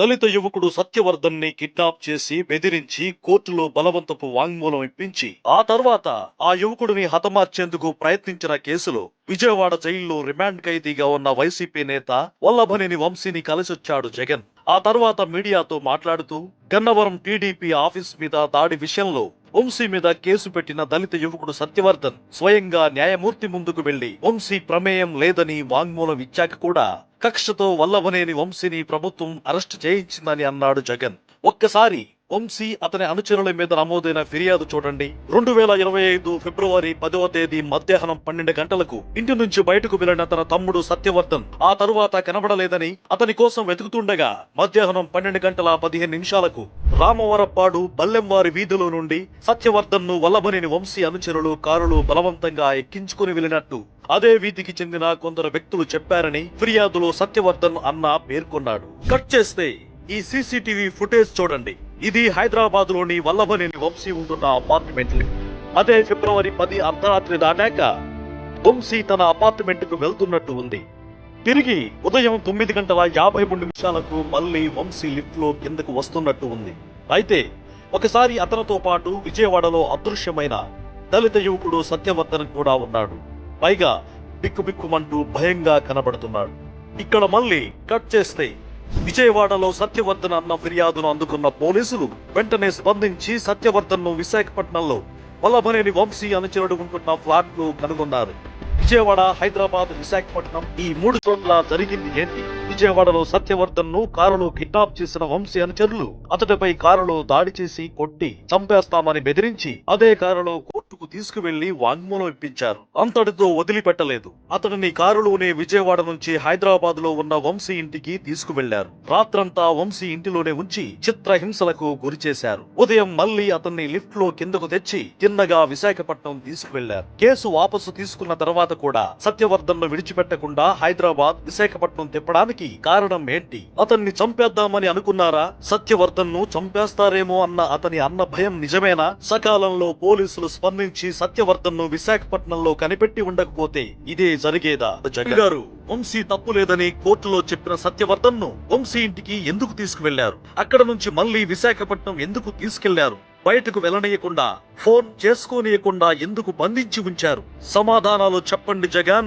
దళిత యువకుడు సత్యవర్ధన్ని కిడ్నాప్ చేసి బెదిరించి కోర్టులో బలవంతపు వాంగ్మూలం ఇప్పించి ఆ తర్వాత ఆ యువకుడిని హతమార్చేందుకు ప్రయత్నించిన కేసులో విజయవాడ జైల్లో రిమాండ్ ఖైదీగా ఉన్న వైసీపీ నేత వల్లభనేని వంశీని కలిసొచ్చాడు జగన్. ఆ తర్వాత మీడియాతో మాట్లాడుతూ గన్నవరం టీడీపీ ఆఫీస్ మీద దాడి విషయంలో వంశీ మీద కేసు పెట్టిన దళిత యువకుడు సత్యవర్ధన్ స్వయంగా న్యాయమూర్తి ముందుకు వెళ్ళి వంశీ ప్రమేయం లేదని వాంగ్మూలం ఇచ్చాక కూడా కక్షతో వల్లభనేని వంశీని ప్రభుత్వం అరెస్ట్ చేయించిందని అన్నాడు జగన్. ఒక్కసారి వంశీ అతని అనుచరుల మీద నమోదైన ఫిర్యాదు చూడండి. రెండు వేల ఇరవై ఐదు ఫిబ్రవరి పదవ తేదీ మధ్యాహ్నం పన్నెండు గంటలకు ఇంటి నుంచి బయటకు వెళ్ళిన తన తమ్ముడు సత్యవర్ధన్ ఆ తరువాత కనబడలేదని అతని కోసం వెతుకుతుండగా మధ్యాహ్నం పన్నెండు గంటల పదిహేను నిమిషాలకు రామవరప్పాడు బల్లెంవారి వీధిలో నుండి సత్యవర్ధన్ను వల్లభనేని వంశీ అనుచరులు కారులు బలవంతంగా ఎక్కించుకుని వెళ్ళినట్టు అదే వీధికి చెందిన కొందరు వ్యక్తులు చెప్పారని ఫిర్యాదులో సత్యవర్ధన్ అన్న పేర్కొన్నాడు. కట్ చేస్తే ఈ సీసీటీవీ ఫుటేజ్ చూడండి. ఇది హైదరాబాద్లోని వల్లభనేని వంశీ ఉంటున్న అపార్ట్మెంట్. అదే ఫిబ్రవరి పది అర్ధరాత్రి దాటాక వంశీ తన అపార్ట్మెంట్కు వెళ్తున్నట్టు ఉంది. తిరిగి ఉదయం తొమ్మిది గంటల యాభై మూడు నిమిషాలకు మళ్ళీ వంశీ లిఫ్ట్లో కిందకు వస్తున్నట్టు ఉంది. అయితే ఒకసారి అతనితో పాటు విజయవాడలో అదృశ్యమైన దళిత యువకుడు సత్యవర్ధన్ కూడా ఉన్నాడు. పైగా బిక్కుబిక్కుమంటూ భయంగా కనబడుతున్నాడు. ఇక్కడ మళ్ళీ కట్ చేస్తే విజయవాడలో సత్యవర్ధన్ అన్న ఫిర్యాదును అందుకున్న పోలీసులు వెంటనే స్పందించి సత్యవర్ధన్ను విశాఖపట్నంలో వల్లభనేని వంశీ అనుచరుడు ఉంటున్న ఫ్లాట్ను కనుగొన్నారు. విజయవాడ హైదరాబాద్ విశాఖపట్నం ఈ మూడు చోట్ల జరిగింది ఏంటి? విజయవాడలో సత్యవర్ధన్ను కారులో కిడ్నాప్ చేసిన వంశీ అనుచరులు అతడిపై కారులో దాడి చేసి కొట్టి చంపేస్తామని బెదిరించి అదే కారులో కోర్టుకు తీసుకువెళ్ళి వాంగ్మూలం ఇప్పించారు. అంతటితో వదిలిపెట్టలేదు. అతడిని కారులోనే విజయవాడ నుంచి హైదరాబాద్లో ఉన్న వంశీ ఇంటికి తీసుకువెళ్ళారు రాత్రంతా వంశీ ఇంటిలోనే ఉంచి చిత్రహింసలకు గురి చేశారు. ఉదయం మళ్ళీ అతన్ని లిఫ్ట్లో కిందకు తెచ్చి తిన్నగా విశాఖపట్నం తీసుకువెళ్ళారు కేసు వాపసు తీసుకున్న తర్వాత కూడా సత్యవర్ధన్ను విడిచిపెట్టకుండా హైదరాబాద్ విశాఖపట్నం తిప్పడానికి కారణం ఏంటి అతన్ని చంపేద్దామని అనుకున్నారా? సత్యవర్ధన్ను చంపేస్తారేమో అన్న అతని అన్న భయం నిజమేనా? సకాలంలో పోలీసులు స్పందించి సత్యవర్ధన్ను విశాఖపట్నంలో కనిపెట్టి ఉండకపోతే ఇదే జరిగేదా? జగన్ గారు వంశీ తప్పు లేదని కోర్టులో చెప్పిన సత్యవర్ధన్ను వంశీ ఇంటికి ఎందుకు తీసుకువెళ్ళారు? అక్కడ నుంచి మళ్ళీ విశాఖపట్నం ఎందుకు తీసుకెళ్ళారు? బయటకు వెళ్ళనీయకుండా ఫోన్ చేసుకోనీయకుండా ఎందుకు బంధించి ఉంచారు? సమాధానాలు చెప్పండి జగన్.